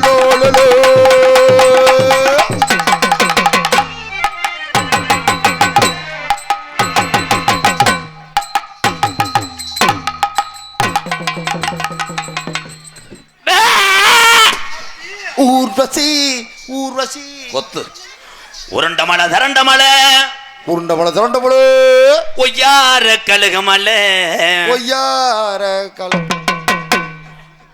Low, லோ, லோ. ஊர்வசி ஊர்வசி. கொத்து. உருண்ட மலை தரண்ட மலை. உருண்ட மலை திரண்ட மலை. ஒய்யார கழுகு மலை. ஒய்யார கலம்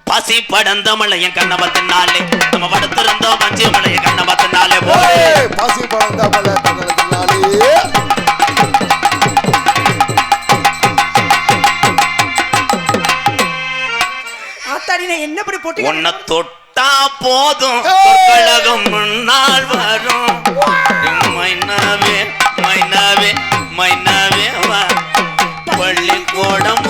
பசி படந்த மலை என் கண்ண பத்தினாலே நம்ம படுத்திருந்தோம் பஞ்சு மலை என் கண்ண பத்தினாலே போய் ஏய், பாசி கண்ணத்தினாலே ஆத்தாடி நான் என்ன இப்படி போட்டு உன்னை தொட்டா போதும். ஏய். சொற்கழகம் முன்னால் வரும். மைனாவே மைனாவே மைனாவே வா. பள்ளிக்கூடம்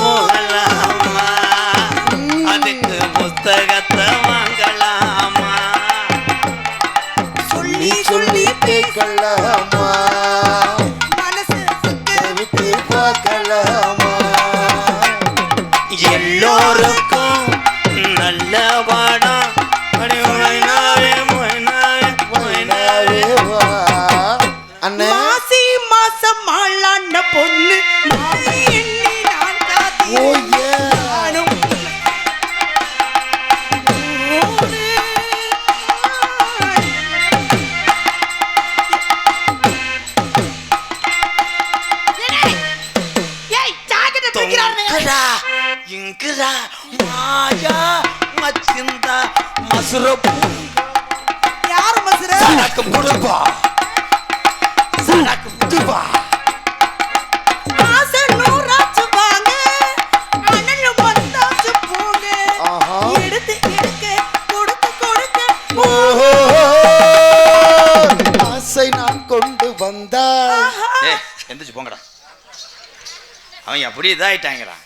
அவங்க அப்படி இதாயிட்டாங்கடா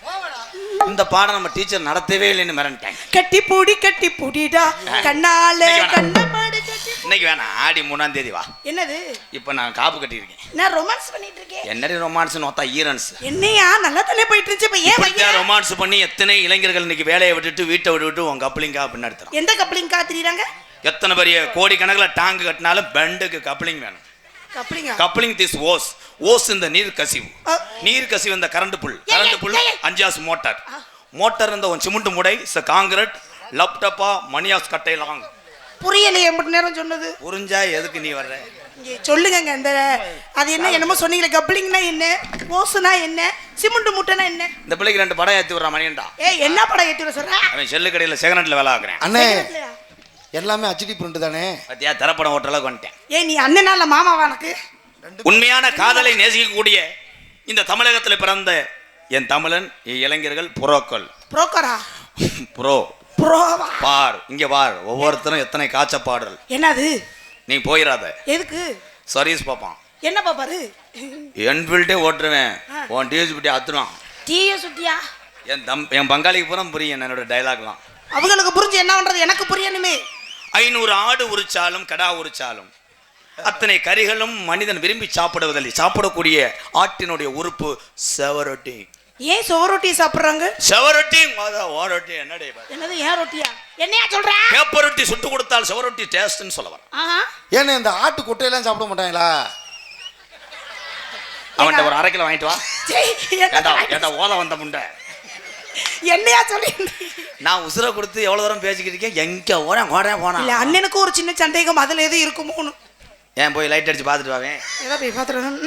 இந்த பாடம் நம்ம டீச்சர் நடத்தவே இல்லைன்னு மிரண்டாங்க. கட்டி பூடி கட்டி பூடிடா. கண்ணால இன்னைக்கு வேணாம். ஆடி மூணாம் தேதி வா. என்னது? இப்போ நான் காப்பு கட்டியிருக்கேன். நான் ரொமான்ஸ் பண்ணிட்டு இருக்கேன். என்னடி ரொமான்ஸ் நோத்தா ஈரன்ஸ்? என்னையா? நல்லா தானே போயிட்டு இருந்துச்சு. இப்ப ஏன் பையன்? ரொமான்ஸ் பண்ணி எத்தனை இளைஞர்கள் இன்னைக்கு வேலையை விட்டுட்டு வீட்டை விட்டுட்டு உங்க கப்ளிங்கா பின்னாடி தரோம் எந்த கப்ளிங் காத்திரிறாங்க எத்தனை பெரிய கோடி கணக்கில் டாங்கு கட்டினாலும் பெண்டுக்கு கப்ளிங் வேணும். கப்ளிங்கா கப்ளிங் திஸ் ஓஸ் ஓஸ் இந்த நீர் கசிவு. நீர் கசிவு இந்த கரண்ட் புல் கரண்ட் புல். அஞ்சாஸ் மோட்டார் மோட்டார் இந்த ஒன் சிமெண்ட் முடை ச காங்கிரட் லப்டப்பா மணியாஸ் கட்டை லாங் புரியலையே எம்பிட்டு நேரம் சொன்னது. புரிஞ்சா எதுக்கு நீ வர்ற? இங்க சொல்லுங்கங்க இந்த அது என்ன என்னமோ சொன்னீங்களே கப்ளிங்னா என்ன? ஓசுனா என்ன? சிமெண்ட் முட்டைனா என்ன? இந்த பிள்ளைக்கு ரெண்டு படம் ஏற்றி விட்றான் மணியன்டா ஏய் என்ன படம் ஏத்தி சொல்ற? அவன் செல்லு கடையில் செகண்ட் ஹேண்டில் வேலை ஆக்குறேன். அண்ணே? எல்லாமே ஹச்டி பிரிண்ட் தானே? பத்தியா திரைப்படம் ஓட்டுற அளவுக்கு வந்துட்டேன். ஏய் நீ அண்ணனா இல்ல மாமாவா எனக்கு. உண்மையான காதலை நேசிக்கக்கூடிய இந்த தமிழகத்தில் பிறந்த என் தமிழன் என் இளைஞர்கள் புரோக்கள். புரோக்கரா? புரோ. புரோவா? பார் இங்க பார் ஒவ்வொருத்தரும் எத்தனை காய்ச்ச பாடல் என்னது? நீ போயிடாத எதுக்கு? சர்வீஸ் பார்ப்பான் என்ன பாப்பாரு என்ஃபீல்டே ஓட்டுருவேன். உன் டிஎஸ் பிடி அத்துறான் டீய சுட்டியா? என் தம் என் பங்காளிக்கு பூரா புரியும் என்னோட டைலாக்லாம் அவங்களுக்கு புரிஞ்சு என்ன பண்றது? எனக்கு புரியணுமே. ஐநூறு ஆடு உரிச்சாலும் கடா உரிச்சாலும் அத்தனை கறிகளும் மனிதன் விரும்பி சாப்பிடுவதில்லை. சாப்பிடக்கூடிய ஆட்டினுடைய உறுப்பு செவரொட்டி. ஏன் சோரொட்டி சாப்பிடுறாங்க? செவரொட்டி ஓரொட்டி என்னடே என்னது ஏன் ரொட்டியா? என்னையா சொல்ற? பேப்பர் ரொட்டி சுட்டு கொடுத்தால் செவரொட்டி டேஸ்ட்னு சொல்ல வரேன் ஆஹா. ஏன்னா இந்த ஆட்டு குட்டையெல்லாம் சாப்பிட மாட்டாங்களா? அவன்கிட்ட ஒரு அரை கிலோ வாங்கிட்டு வா. ஏண்டா ஏண்டா ஓலை வந்த முண்டை? என்னையா சொல்லி நான் உசுரை கொடுத்து எவ்வளவு தூரம் பேசிக்கிட்டு இருக்கேன்? எங்க ஓடேன் ஓடேன் இல்ல போனா அண்ணனுக்கு ஒரு சின்ன சந்தேகம் அதுல எது இருக்குமோன்னு ஏன் போய் லைட் அடிச்சு பார்த்துட்டு வாவேன்? ஏதோ போய் பாத்துறேன்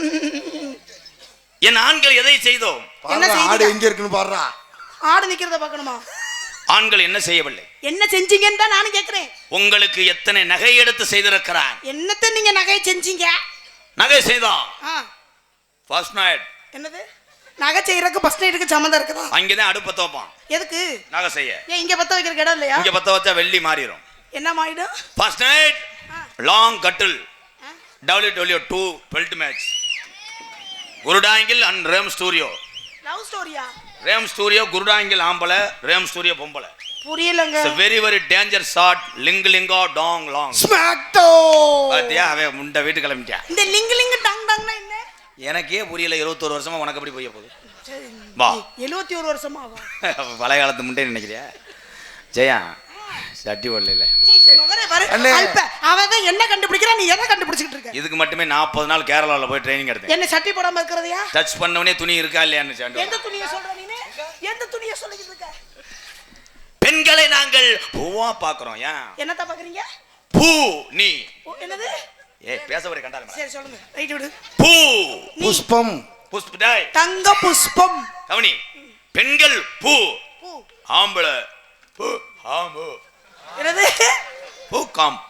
என் ஆண்கள் எதை செய்தோம்? ஆடு எங்க இருக்குன்னு பாடுறா ஆடு நிக்கிறத பார்க்கணுமா? ஆண்கள் என்ன செய்யவில்லை? என்ன செஞ்சீங்கன்னு தான் நானும் கேக்குறேன். உங்களுக்கு எத்தனை நகை எடுத்து செய்திருக்கிறான்? என்னத்த நீங்க நகை செஞ்சீங்க? நகை செய்தான் ஆ, ஃபர்ஸ்ட் நைட் என்னது? நகை செய்யறதுக்கு ஃபர்ஸ்ட் நைட்டுக்கு சம்மந்தம் இருக்குதா? அங்கதான் அடுப்பை தோப்பான் எதுக்கு? நகை செய்ய. ஏன் இங்க பத்த வைக்கிற இடம் இல்லையா? இங்க பத்த வச்சா வெள்ளி மாறிடும். என்ன மாறிடும்? ஃபர்ஸ்ட் நைட் லாங் கட்டில் W W two belt match குருடாங்கில் and RAM studio love ஸ்டோரியா ரேம் ஸ்டூடியோ குருடாங்கில் ஆம்பளை ரேம் ஸ்டூடியோ பொம்பளை. புரியலங்க. It's very very danger shot link லிங்கா டாங் லாங் ஸ்மாக்டோ பாத்தியா அவன் முண்டை வீட்டு கிளம்பிட்டான். இந்த லிங்கு லிங்கு டாங் டாங்னா என்ன? எனக்கே புரியல இருபத்தோரு வருஷமா உனக்கு எப்படி புரிய போகுது? வா. எழுபத்தி ஒரு வருஷமா பழைய காலத்து முண்டை நினைக்கிறியா? ஜெயா சட்டி. அல்ப அவன் என்ன கண்டுபிடிக்கிறா நீ எதை கண்டுபிடிச்சிட்டு இருக்க? இதுக்கு மட்டுமே நாற்பது நாள் கேரளாவில் போய் ட்ரைனிங் எடுத்தேன். என்ன சட்டி போடாம இருக்கிறதையா? டச் பண்ணவனே துணி இருக்கா இல்லையான்னு எந்த துணியை சொல்ற நீனு? எந்த துணியை சொல்லிக்கிட்டு இருக்க? பெண்களை நாங்கள் பூவா பாக்குறோம் ஏன்? என்னத்த பாக்குறீங்க பூ நீ. என்னது? ஏ பேச வரை கண்டாலும் சரி சொல்லுங்க. ரைட் விடு. பூ. புஷ்பம். புஷ்ப டேய். தங்க புஷ்பம். கவனி. பெண்கள் பூ. பூ. ஆம்பளை. பூ ஆம்பு. என்னது? பூ காம்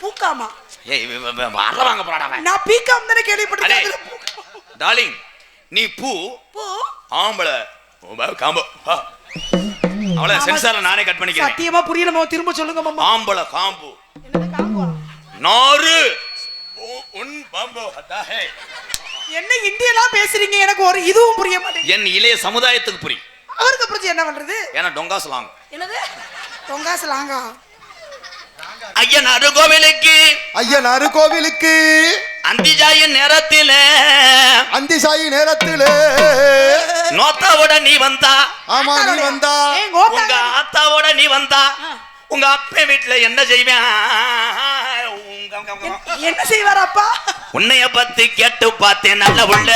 பூக்காமா? ஏய் இவ- இவ- இவ வர வாங்க போறாடா. நான் பீக்காம் தானே பூ- டார்லிங் நீ பூ. பூ. ஆம்பளை. காம்பு. அவளை சென்சார்ல நானே கட் பண்ணிக்கிறேன். சத்தியமா புரியல மாமா திரும்ப சொல்லுங்க மாமா. ஆம்பளை காம்பு. நாறு. உன் பாம்பு அதான் ஹே. என்ன இந்தியெல்லாம் பேசுறீங்க? எனக்கு ஒரு இதுவும் புரிய மாட்டேங்குது. என் இளைய சமுதாயத்துக்கு புரி. அவருக்கு அப்புறம் என்ன பண்றது? ஏன்னா டொங்காஸ் லாங் என்னது? தொங்காசு லாங்கா? ஐயனாரு கோவிலுக்கு ஐயனாரு கோவிலுக்கு அந்திஜாய நேரத்தில. அந்தி சாயி நேரத்துல. நோத்தாவோட நீ வந்தா. ஆமா நீ வந்தா. உங்க ஆத்தாவோட நீ வந்தா. உங்க அப்பா வீட்டுல என்ன செய்வேன்? என்ன செய்வார் அப்பா? உன்னைய பத்தி கேட்டு பார்த்தேன் நல்ல உள்ள.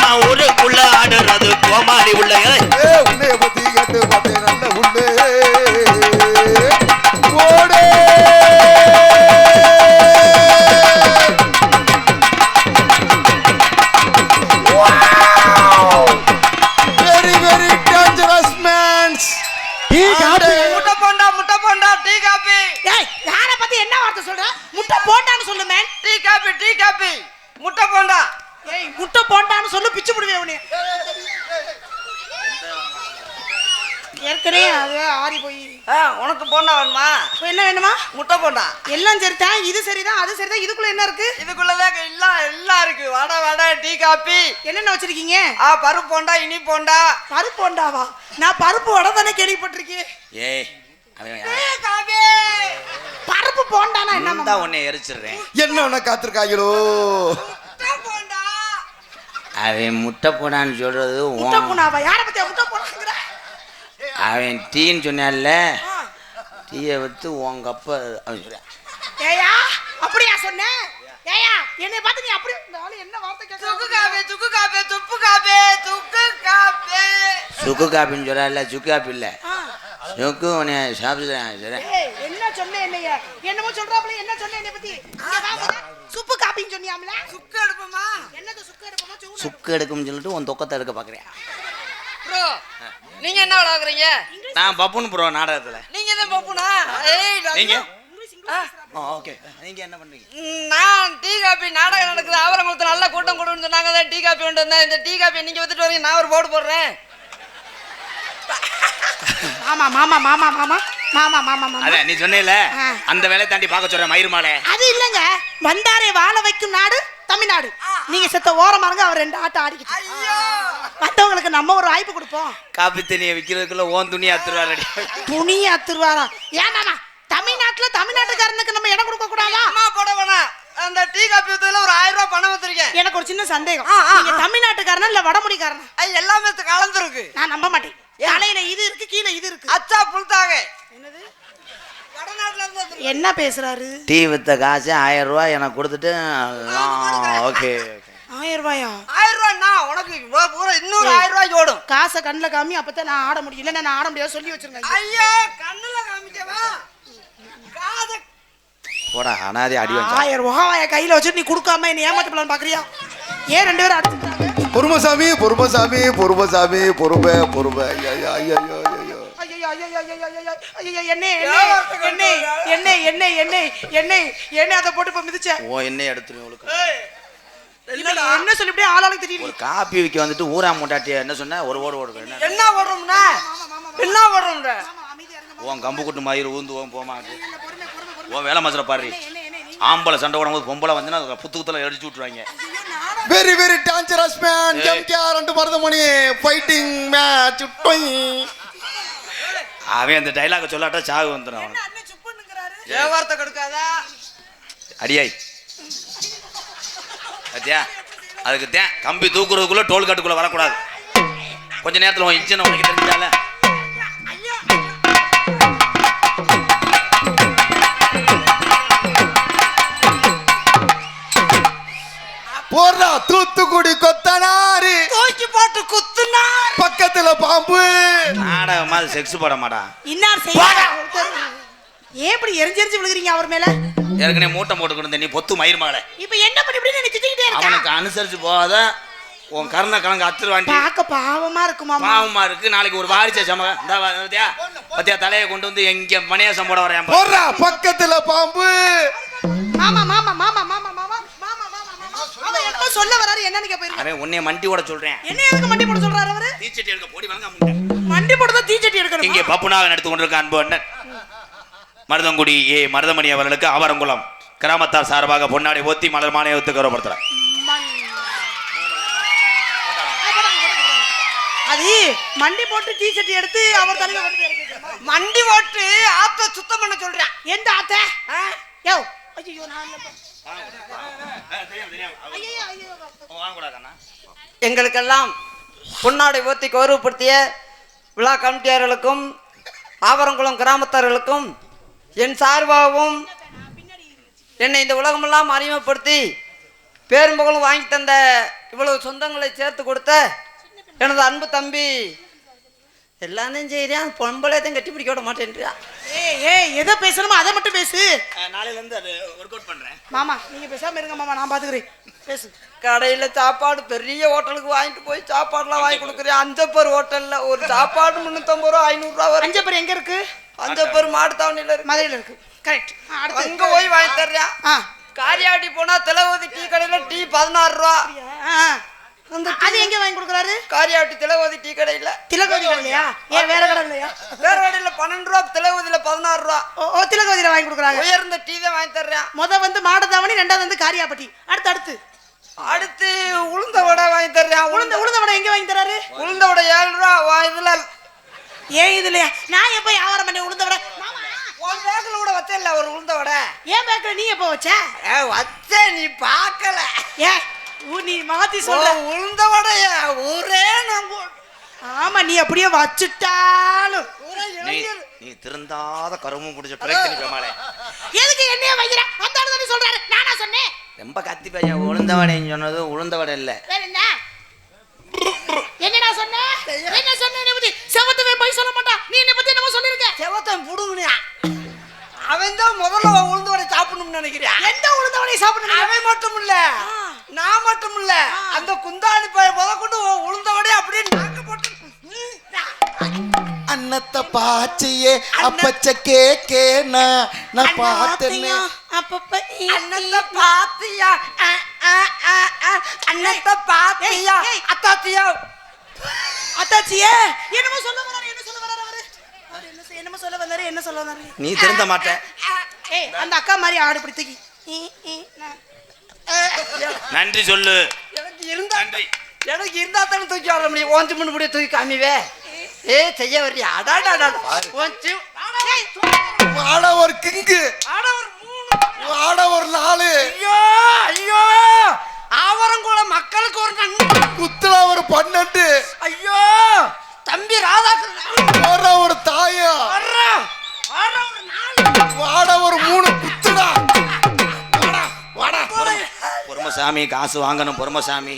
நான் ஊருக்குள்ள ஆடுறது கோமாளி உள்ள. உன்னைய பத்தி கேட்டு பார்த்தேன். அது ஆறி போய். உனக்கு போண்டா வேணுமா? இப்ப என்ன வேணுமா? முட்டை போண்டா. எல்லாம் சரிதான். இது சரிதான் அது சரிதான். இதுக்குள்ள என்ன இருக்கு? இதுக்குள்ளதான் எல்லாம் எல்லாம் இருக்கு. வடை வடை டீ காபி என்னென்ன வச்சிருக்கீங்க? ஆ பருப்பு போண்டா இனி போண்டா. பருப்பு போண்டாவா? நான் பருப்பு வடை தானே கேள்விப்பட்டிருக்கேன். ஏய் பருப்பு போண்டானா என்ன உன்னை எரிச்சிடுறேன். என்ன உன்னை காத்திருக்காங்களோ முட்டை போண்டா. அவன் முட்டை போடான்னு சொல்றது முட்டை பூனாவா? யார பத்தியா முட்டை போடாங்கிற? அவன் டீன்னு சொன்னான்ல டீயை வித்து உங்க அப்பா அவன் சொல்றான். ஏயா அப்படியா சொன்னேன் ஏயா என்னை பார்த்து நீ அப்படி என்ன வார்த்தை சுக்கு காபி சுக்கு காபி துப்பு காபி சுக்கு காபி சுக்கு காப்பின்னு சொல்ல சுக்கு காப்பி இல்லை. சுக்கு சாப்பிடுறேன் என்ன சொன்ன என்னைய? என்னமோ சொல்றாப்ல என்ன சொன்ன என்னை பத்தி? இங்க வா முதல்ல. சுப்பு காப்பின்னு சொன்னியாம்ல? சுக்கு எடுப்போமா என்னது சுக்கு எடுப்போமா சுக்கு எடுக்கும்னு சொல்லிட்டு உன் தொக்கத்தை எடுக்க பார்க்குறேன் ப்ரோ நீங்க என்ன விளாக்குறீங்க நான் பப்புன்னு ப்ரோ நாடகத்தில். நீங்க தான் பப்புனா? ஏய் நீங்க? ஆ, ஓகே. நீங்க என்ன பண்றீங்க? ம், நான் டீ காபி நாடகம் நடக்குது. ஆவரங்குளத்தில் நல்ல கூட்டம் கொடுன்னு சொன்னாங்க. டீ காபி கொண்டு வந்தேன். இந்த டீ காபி நீங்க வித்துட்டு வரீங்க. நான் ஒரு போர்டு போடுறேன். மாமா மாமா மாமா மாமா. மாமா மாமா மாமா. அதான் நீ சொன்னேல. அந்த வேலையை தாண்டி பார்க்க சொல்றேன் மயிர் மாலை. அது இல்லங்க. வந்தாரை வாழ வைக்கும் நாடு தமிழ்நாடு. நீங்க செத்த ஓரமா இருங்க அவர் ரெண்டு ஆட்டம் ஆடிக்கிட்டு. ஐயோ மத்தவங்களுக்கு நம்ம ஒரு வாய்ப்பு கொடுப்போம். காப்பி தண்ணியை விற்கிறதுக்குள்ள ஓன் துணி அத்துருவாரடி துணியை அத்துருவாரா? ஏன் மாமா தமிழ்நாட்டுல தமிழ்நாட்டுக்காரனுக்கு நம்ம இடம் கொடுக்க கூடாதா? அம்மா போட வேணாம். அந்த டீ காபி வித்ததுல ஒரு ஆயிரம் ரூபாய் பணம் வச்சிருக்கேன் எனக்கு ஒரு சின்ன சந்தேகம். நீங்க. தமிழ்நாட்டுக்காரனா இல்ல வடமொழிக்காரனா? ஐ, எல்லாமே கலந்துருக்கு. நான் நம்ப மாட்டேன். தலையில இது இருக்கு கீழே இது இருக்கு. அச்சா புல்தாக என்னது? வடநாட்டுல இருந்து வந்திருக்கு. என்ன பேசுறாரு? டீ வித்த காசு ஆயிரம் ரூபாய் எனக்கு கொடுத்துட்டு ஓகே. ஆயிரம் ரூபாயா? ரூபாய் நான் உனக்கு இவ்வளவு பூரா இன்னொரு ஆயிரம் ரூபாய்க்கு ஓடும். காசை கண்ணுல காமி அப்பதான் நான் ஆட முடியும். இல்ல நான் ஆட முடியாது சொல்லி வச்சிருங்க. ஐயோ கண்ணுல காமிக்கவா? காத. போடா அனாதி அடி வச்சா ஆயிரம் ரூபாய் கையில வச்சுட்டு நீ கொடுக்காம என்ன ஏமாத்து பிளான் பாக்குறியா? ஏன் ரெண்டு பேரும் அடிச்சுட்டாங்க பொறுமசாமி பொறுமசாமி பொறுமசாமி பொறுமை பொறுமை. ஐயா ஐயா ஐயா ஐயா ஐயோ. ஐயோ ஐயோ ஐயோ ஐயோ ஐயோ எண்ணெய் எண்ணெய் எண்ணெய் எண்ணெய் எண்ணெய் எண்ணெய் எண்ணெய் அதை போட்டு இப்ப மிதிச்ச ஓ என்ன எடுத்துரும் உங்களுக்கு என்ன சொல்லி இப்படியே ஆளாளுக்கு ஒரு தெரியும் காப்பி விற்க வந்துட்டு ஊரா மூட்டாட்டி என்ன சொன்ன? ஒரு ஓடு ஓடு என்ன? என்ன ஓடுறோம்னா? என்ன ஓடுறோம்டா உன் கம்பு குட்டு மயிர் ஊந்து ஓம் போமா ஓ வேலை மசல பாரு. ஆம்பளை சண்டை போடும்போது பொம்பளை வந்துன்னா புத்து குத்துல அடிச்சு விட்டுருவாங்க. Very very dangerous man MKR ரெண்டு மருதமணி. ஃபைட்டிங் மேட்ச் அவன் அந்த டைலாக சொல்லாட்டா சாகு வந்துடும் வியாபாரத்தை கொடுக்காதா? அடியாய். பார்த்தியா அதுக்கு தேன் கம்பி தூக்குறதுக்குள்ளே டோல்கேட்டுக்குள்ளே வரக்கூடாது. கொஞ்ச நேரத்தில் உன் இன்ஜினை உனக்கு தெரிஞ்சால. போடுறா தூத்துக்குடி கொத்தனாரு தூக்கி போட்டு குத்துனா பக்கத்துல பாம்பு. நாடகமா செக்ஸ் போட மாட்டா இன்னார் செய்ய ஏன் இப்படி எரிஞ்சு எரிஞ்சு விழுகிறீங்க அவர் மேல? ஏற்கனவே மூட்டை போட்டுக்கணும் நீ பொத்து மயிர் மேல. இப்போ என்ன பண்ணி இப்படி நினைச்சிட்டே அவனுக்கு அனுசரிச்சு போகாத. உன் கருணை கலங்க அத்துரு வாண்டி பார்க்க பாவமா இருக்குமா பாவமா இருக்கு. நாளைக்கு ஒரு வாரிசா சம இந்த பாத்தியா? பாத்தியா தலைய கொண்டு வந்து எங்க மணியா சம்போட வரையா போறா பக்கத்துல பாம்பு. மாமா மாமா மாமா மாமா மாமா சொல்ல வராரு என்னன்னு கேப்பீங்க அரே உன்னை மண்டி ஓட சொல்றேன். என்ன எதுக்கு மண்டி போட சொல்றாரு அவரு? தீச்சட்டி எடுக்க போடி வாங்க மண்டி போட தீச்சட்டி எடுக்கணும்? இங்க பப்புனாக நடந்து கொண்டிருக்க அன்பு அண்ணன். மருதங்குடி ஏ மருதமணி அவர்களுக்கு ஆவரங்குளம் கிராமத்தார் சார்பாக பொன்னாடை ஓத்தி மலர் மாநிலத்தை கௌரவப்படுத்துறார் அது மண்டி போட்டு டீ எடுத்து அவர் தலையில? மண்டி ஓட்டு ஆத்த சுத்தம் பண்ண சொல்றேன் எந்த ஆத்த யோ ஐயோ நான் இல்லப்பா. ஐயையோ, ஐயோ. எங்களுக்கெல்லாம் பொன்னாடை ஓத்தி கௌரவப்படுத்திய விழா கமிட்டியாளர்களுக்கும் ஆவரங்குளம் கிராமத்தார்களுக்கும் என் சார்பாகவும் என்னை இந்த உலகமெல்லாம் அறிமுகப்படுத்தி பேரும் புகழும் வாங்கி தந்த இவ்வளவு சொந்தங்களை சேர்த்து கொடுத்த எனது அன்பு தம்பி எல்லாத்தையும் செய்கிறேன் பொம்பளை தான் கட்டி பிடிக்க விட மாட்டேன்றியா? ஏய் ஏய் எதை பேசணுமோ அதை மட்டும் பேசு. நாளையில இருந்து அது ஒர்க் அவுட் பண்றேன். மாமா நீங்க பேசாம இருங்க மாமா நான் பாத்துக்கிறேன். பேசு. கடையில் சாப்பாடு பெரிய ஹோட்டலுக்கு வாங்கிட்டு போய் சாப்பாடுலாம் வாங்கி கொடுக்குறேன். அஞ்சப்பர் ஹோட்டலில் ஒரு சாப்பாடு முந்நூற்றம்பது ரூபா ஐநூறுரூவா வரும். அஞ்சு பேர் எங்க இருக்கு? அஞ்சப்பர் மாட்டுத்தாவணியில் இருக்கு. மதுரையில இருக்கு. கரெக்ட் அங்க போய் வாங்கி தர்றேன். காரியாட்டி போனா திலவதி டீ கடையில டீ பதினாறு ரூபா. அது எங்க வாங்கி கொடுக்குறாரு? காரியாட்டி திலவதி டீ கடையில. திலகவதி இல்லையா ஏன் வேற கடை இல்லையா? வேற கடையில பன்னெண்டு ரூபா திலவதியில பதினாறு ரூபா ஓ திலகவதியில வாங்கி கொடுக்குறாங்க. உயர்ந்த டீ தான் வாங்கி தர்றேன். முத வந்து மாடதாவணி ரெண்டாவது வந்து காரியாப்பட்டி. அடுத்து அடுத்து. அடுத்து உளுந்த வடை வாங்கி தர்றேன். உளுந்த உளுந்த வடை எங்க வாங்கி தராரு? உளுந்த வடை ஏழு ரூபா வா- இதுல. ஏன் இது இல்லையா நான் எப்ப வியாபாரம் பண்ணி உளுந்த வடை? மாமா, உன் பேக்கில் கூட வச்சல ஒரு உளுந்த வடை. ஏன் பேக்கல நீ எப்ப வச்ச? ஏ வச்ச நீ பார்க்கல ஏ ஊ நீ மாத்தி சொல்ற. உன் உளுந்த வடைய ஊரே நம்ப. ஆமா நீ அப்படியே வச்சுட்டாலும். நீ நீ திருந்தாத கருமும் பிடிச்ச பிரச்சனை எதுக்கு என்னைய வைக்கிற? அந்த சொல்றாரு. நானா சொன்னேன். ரொம்ப கத்தி பையன் உளுந்த வடைன்னு சொன்னது உளுந்த வடை இல்ல என்னடா சொன்ன? என்ன சொன்ன? என்னை பத்தி செவத்துவே போய் சொல்ல மாட்டான் நீ என்னை பத்தி என்னமோ சொல்லிருக்க. செவத்தன் புடுங்கினியா? அவன் தான் முதல்ல உளுந்து வடை சாப்பிடணும்னு நினைக்கிறேன் எந்த உளுந்த வடையை அவன் மட்டும் இல்ல. நான் மட்டும் இல்ல. அந்த குந்தாணி பைய முத கொண்டு உளுந்த வடை போட்டு அன்னத்தை பாச்சியே அப்பச்ச கேக்கேனா நான் பார்த்தேன்னு அப்பப்ப அண்ணத்தை பாத்தியா? அ, அ, அ, அ, அண்ணத்தை பாத்தியா. அத்தாத்தியா? அத்தாச்சியே என்னமோ சொல்ல வராரு என்ன சொல்ல வராரு அவரு? அவரு என்ன என்னமோ சொல்ல வந்தாரு என்ன சொல்ல வந்தாரு? நீ திருந்த மாட்ட. ஏய் அந்த அக்கா மாதிரி ஆடு இப்படி தூக்கி ஈ, ஈ, நான். நன்றி சொல்லு. எனக்கு இருந்தா நன்றி. எனக்கு இருந்தா தானே தூக்கி வர முடியும். ஓஞ்சு மணி முடிய தூக்கி காமிவே. ஏ செய்ய வர்றியா அடாடா ஏய், வாட. ஒரு கிங்கு. ஆட ஒரு மூணு. வாட ஒரு நாலு. ஐயோ ஐயோ. ஆவரங்குள மக்களுக்கு ஒரு நன்மை குத்துற ஒரு பன்னெண்டு. ஐயோ தம்பி ராதாகிருஷ்ணன். போற ஒரு தாயா. நாள் வாட ஒரு மூணு. குத்துடா. வாடா வாடா. பொறுமசாமி காசு வாங்கணும் பொறுமசாமி.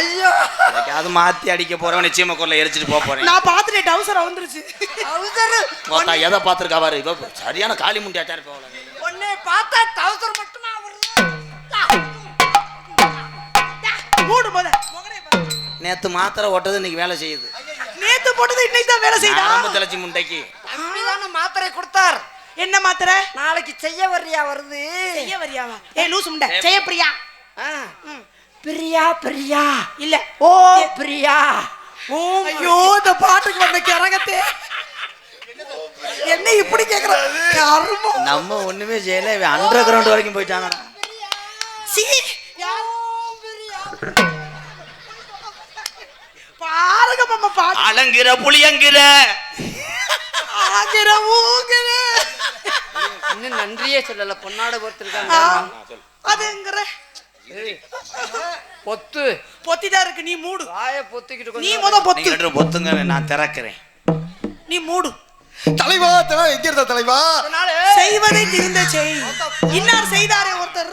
ஐயோ. அது மாத்தி அடிக்க போறவன் நிச்சயமா கொள்ள எரிச்சிட்டு போக போறேன். நான் பார்த்துட்டேன் டவுசர் வந்துருச்சு அவசரு பார்த்தா எதை பார்த்துருக்கா பாரு இவ சரியான காளி முண்டியாச்சா இருப்பா உன்னை பார்த்தா டவுசர் மட்டுமா மூடு போத. நேத்து மாத்திரை ஓட்டது இன்னைக்கு வேலை செய்யுது. நேத்து போட்டது இன்னைக்கு தான் வேலை செய்தா ஆரம்ப தலைச்சி முண்டைக்கு. தம்பி தானே மாத்திரை கொடுத்தார். என்ன மாத்திரை? நாளைக்கு செய்ய வர்றியா வருது. செய்ய வரியாவா ஏய் லூசு முண்டை. செய்ய பிரியா. பிரியா பிரியா. இல்ல. ஓ பிரியா. ஓ ஐயோ. இந்த பாட்டுக்கு வந்த கரகத்தே. என்ன இப்படி கேக்குற? கர்மம். நம்ம ஒண்ணுமே செய்யல. இவன் அண்டர் கிரவுண்ட் வரைக்கும் போயிட்டாங்க சீ. பாருங்க மாமா பாட்டு. அலங்கிற புளியங்கிற ஆகிற ஊகிற. இன்னும் நன்றியே சொல்லல. பொன்னாட பொறுத்திருக்காங்க அதுங்கிற. பொத்து. பொத்திதான் இருக்கு நீ மூடு. வாய பொத்திக்கிட்டு நீ முத பொத்து. பொத்துங்க நான் திறக்கிறேன். நீ மூடு. தலைவா தலைவா எங்க இருந்த தலைவா? செய்வதை திருந்த செய். இன்னார் செய்தாரே ஒருத்தர்.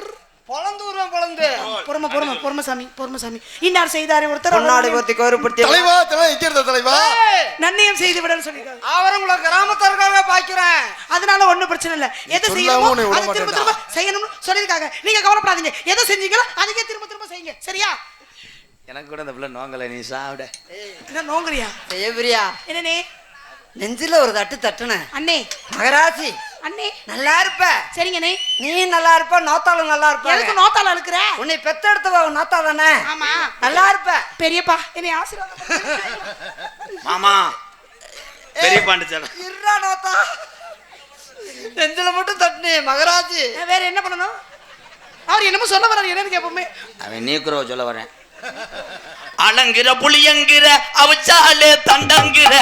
பொழந்து வருவேன் பொழந்து பொறுமை பொறுமை பொறுமை சாமி பொறுமை சாமி இன்னார் செய்தாரே ஒருத்தர். பொன்னாடை போர்த்தி கௌரவப்படுத்திய தலைவா தலைவா எங்க இருந்த தலைவா? ஏய், நன்னியம் செய்து விடன்னு சொல்லியிருக்காங்க அவரங்கள கிராமத்தாருக்காக பாய்க்கிறேன் அதனால ஒண்ணும் பிரச்சனை இல்ல. எதை செய்யணுமோ அதை திரும்ப. திரும்ப செய்யணும்னு சொல்லியிருக்காங்க. நீங்க கவலைப்படாதீங்க. எதை செஞ்சீங்களோ அதுக்கே திரும்ப திரும்ப செய்யுங்க. சரியா? எனக்கு கூட இந்த பிள்ளை நோங்கலை. நீ சாப்பிட. என்ன நோங்குறியா? செய்யபிரியா என்னனே நெஞ்சில ஒரு தட்டு தட்டுன. அண்ணே. மகராசி. அண்ணே. நல்லா இருப்ப. சரிங்கண்ணே. நீ நல்லா இருப்ப நோத்தாலும் நல்லா இருப்ப. எதுக்கு நோத்தால இருக்கிற உன்னை பெத்தெடுத்தவ நோத்தா தானே? ஆமா. நல்லா இருப்ப. பெரியப்பா என்னை ஆசீர்வாதம் மாமா. பெரிய பாண்டிச்சால இருடா நோத்தா. நெஞ்சில மட்டும் தட்டுனே மகராசி வேற என்ன பண்ணணும்? அவர் என்னமோ சொல்ல வர்றாரு என்னன்னு கேட்போமே அவன் நீக்குறவ சொல்ல வரேன் அலங்கிற புளியங்கிற அவச்சாலே தண்டங்கிற.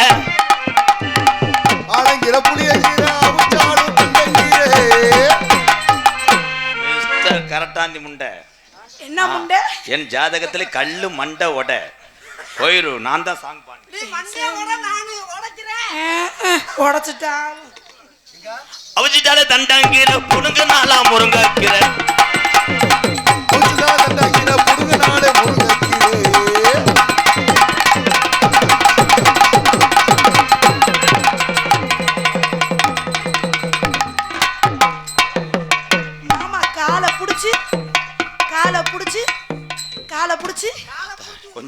ஆடங்கிற புளியங்கிற மிஸ்டர் கரட்டாந்தி முண்டை. என்ன முண்டை? என் ஜாதகத்துல கல்லு மண்டை ஒட போயிரு நான் தான் சாங் பாடு நீ மண்டைய உட நானு உடைக்கிறேன். உடச்சிட்டா அவச்சிட்டாலே தண்டங்கிற புடுங்க நாளா முருங்கக்கிற. தண்டாங்கிற புடுங்க நாளே முருங்கக்கீரை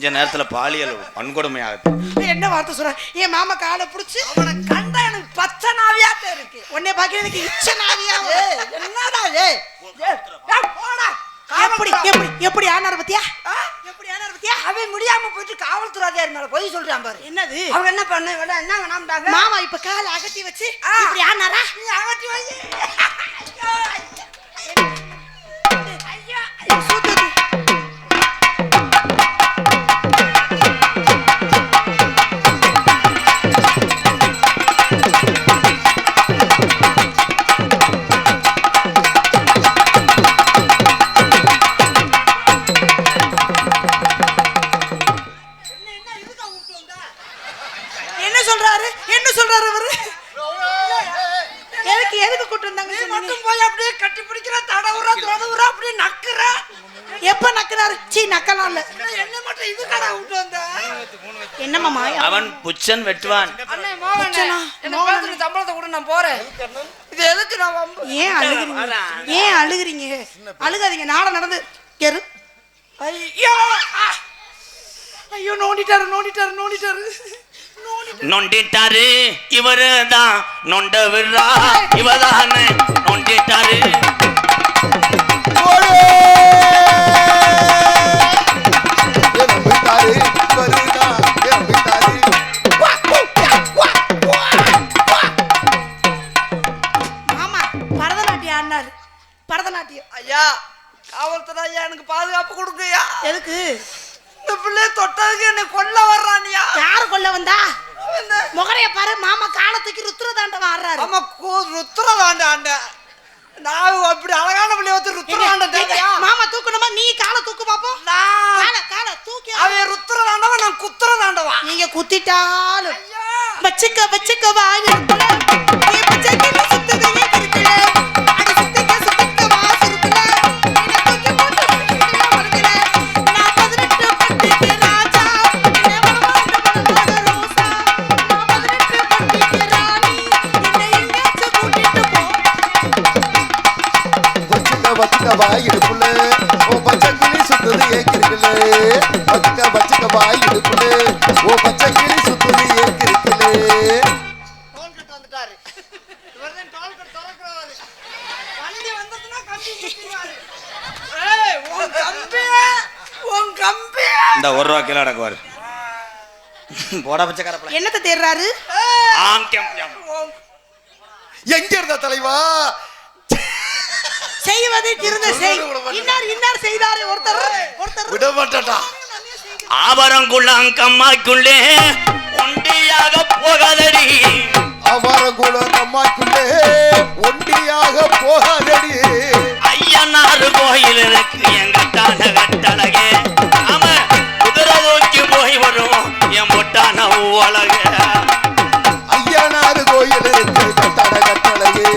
கொஞ்ச நேரத்துல பாலியல் வன்கொடுமை ஆகுது என்ன வார்த்தை சொல்ற? என் மாமா காலை புடிச்சு அவனை கண்டா எனக்கு பச்சை நாவியாத்த இருக்கு உன்னை பார்க்க எனக்கு இச்ச நாவியா என்னடா ஏய், போடா. எப்படி எப்படி எப்படி ஆனார் பத்தியா? எப்படி ஆனார் பத்தியா? அவன் முடியாம போயிட்டு காவல்துறை அதிகாரி மேல போய் சொல்றான் பாரு. என்னது? அவங்க என்ன பண்ண வேணா என்ன வேணாம்டாங்க மாமா இப்ப காலை அகட்டி வச்சு. இப்படி ஆனாரா? நீ அகட்டி வை. ஐயோ, சூத்துது. சம்பளத்தை கூட நான் போறேன். இது எதுக்கு நான் ஏன் அழுகுறீங்க? ஏன் அழுகுறீங்க? அழுகாதீங்க நாளை நடந்து. எரு ஐயோ! ஐயோ நோண்டிட்டாரு நோண்டிட்டாரு நோண்டிட்டாரு. நோண்டி நொண்டிட்டாரு இவரு தான் நொண்ட விடுறா. இவதானே நொண்டிட்டாரு. பரதநாட்டியம். ஐயா காவல்துறை ஐயா எனக்கு பாதுகாப்பு கொடுங்கய்யா. எதுக்கு? இந்த பிள்ளைய தொட்டதுக்கு என்னை கொல்ல வர்றானியா யாரு கொல்ல வந்தா? முகரைய பாரு மாமா காலத்துக்கு ருத்ர தாண்டவம் ஆடுறாரு. ஆமா ருத்ரதாண்ட ஆண்ட நான் அப்படி அழகான பிள்ளைய வந்து ருத்ரதாண்ட மாமா தூக்கணுமா? நீ காலை தூக்கு பாப்போம். கால கால தூக்கி அவன் ருத்ரதாண்டவா நான் குத்துறதாண்டவா நீங்க குத்திட்டாலும். வச்சுக்க வச்சுக்க நீ சுத்துது ஏன் இடுப்புல ஓ பச்சை கிளி சுத்துது ஏக்கிருக்குல வச்சுக்க இடுப்புல ஓ பச்சை கிளி சுத்துது ஏக்கிருக்குல இந்த ஒரு ரூபா கிலோ அடக்குவாரு. போடா பச்சைக்கார. என்னத்தை தேடுறாரு. எங்க இருந்த தலைவா? செய்வதற்கிருந்த செய். இன்னார் இன்னார் செய்தாரே ஒருத்தர் ஒருத்தர். விடப்பட்டா ஆபரங்குளம் கம்மாய்க்குள்ளே ஒண்டியாக போகாதடி. ஆபரங்குளம் கம்மாய்க்குள்ளே ஒண்டியாக போகாதடி. ஐயனார் கோயில் இருக்கு எங்க தான கட்டழகே ஆமா குதிரை தூக்கி போய் வரும் என் பொட்டான உலக ஐயனார் கோயில் இருக்கு கட்டழகே